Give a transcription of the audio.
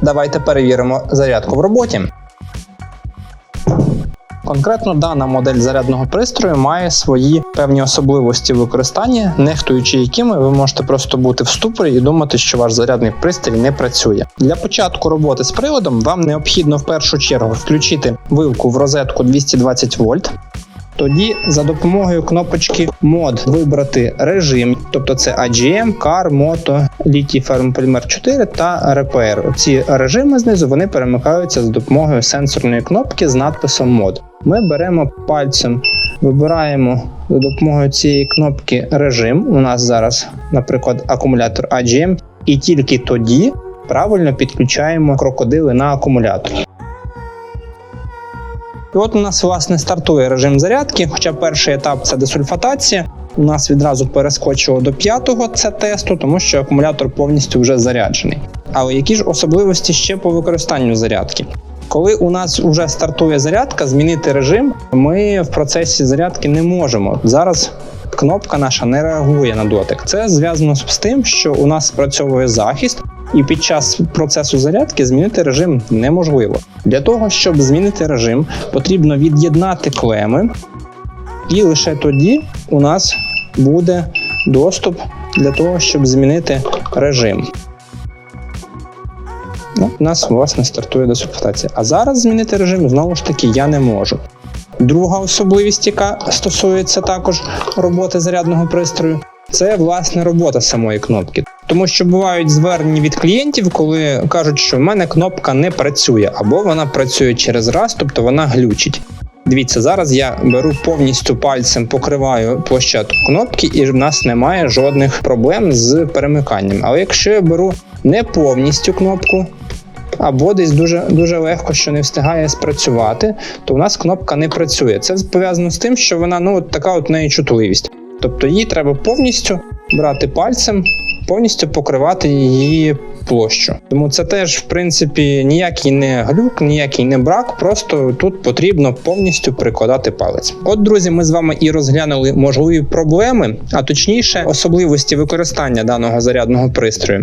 Давайте перевіримо зарядку в роботі. Конкретно дана модель зарядного пристрою має свої певні особливості використання, нехтуючи якими ви можете просто бути в ступорі і думати, що ваш зарядний пристрій не працює. Для початку роботи з приладом вам необхідно в першу чергу включити вилку в розетку 220 вольт. Тоді за допомогою кнопочки мод вибрати режим, тобто це AGM, CAR, Moto, Lithium Ferm Polymer 4 та RPR. Ці режими знизу вони перемикаються за допомогою сенсорної кнопки з надписом мод. Ми беремо пальцем, вибираємо за допомогою цієї кнопки режим. У нас зараз, наприклад, акумулятор AGM, і тільки тоді правильно підключаємо крокодили на акумулятор. І от у нас власне стартує режим зарядки. Хоча перший етап це десульфатація. У нас відразу перескочило до п'ятого це тесту, тому що акумулятор повністю вже заряджений. Але які ж особливості ще по використанню зарядки? Коли у нас вже стартує зарядка, змінити режим ми в процесі зарядки не можемо. Зараз кнопка наша не реагує на дотик. Це зв'язано з тим, що у нас спрацьовує захист, і під час процесу зарядки змінити режим неможливо. Для того, щоб змінити режим, потрібно від'єднати клеми, і лише тоді у нас буде доступ для того, щоб змінити режим. Ну, у нас власне стартує десульфатація. А зараз змінити режим знову ж таки я не можу. Друга особливість, яка стосується також роботи зарядного пристрою, це власне робота самої кнопки. Тому що бувають звернення від клієнтів, коли кажуть, що в мене кнопка не працює, або вона працює через раз, тобто вона глючить. Дивіться, зараз я беру повністю пальцем, покриваю площадку кнопки, і в нас немає жодних проблем з перемиканням. Але якщо я беру не повністю кнопку, або десь дуже дуже легко, що не встигає спрацювати, то у нас кнопка не працює. Це пов'язано з тим, що вона ну от така от неї чутливість. Тобто її треба повністю брати пальцем, повністю покривати її площу. Тому це теж, в принципі, ніякий не глюк, ніякий не брак, просто тут потрібно повністю прикладати палець. От, друзі, ми з вами і розглянули можливі проблеми, а точніше особливості використання даного зарядного пристрою.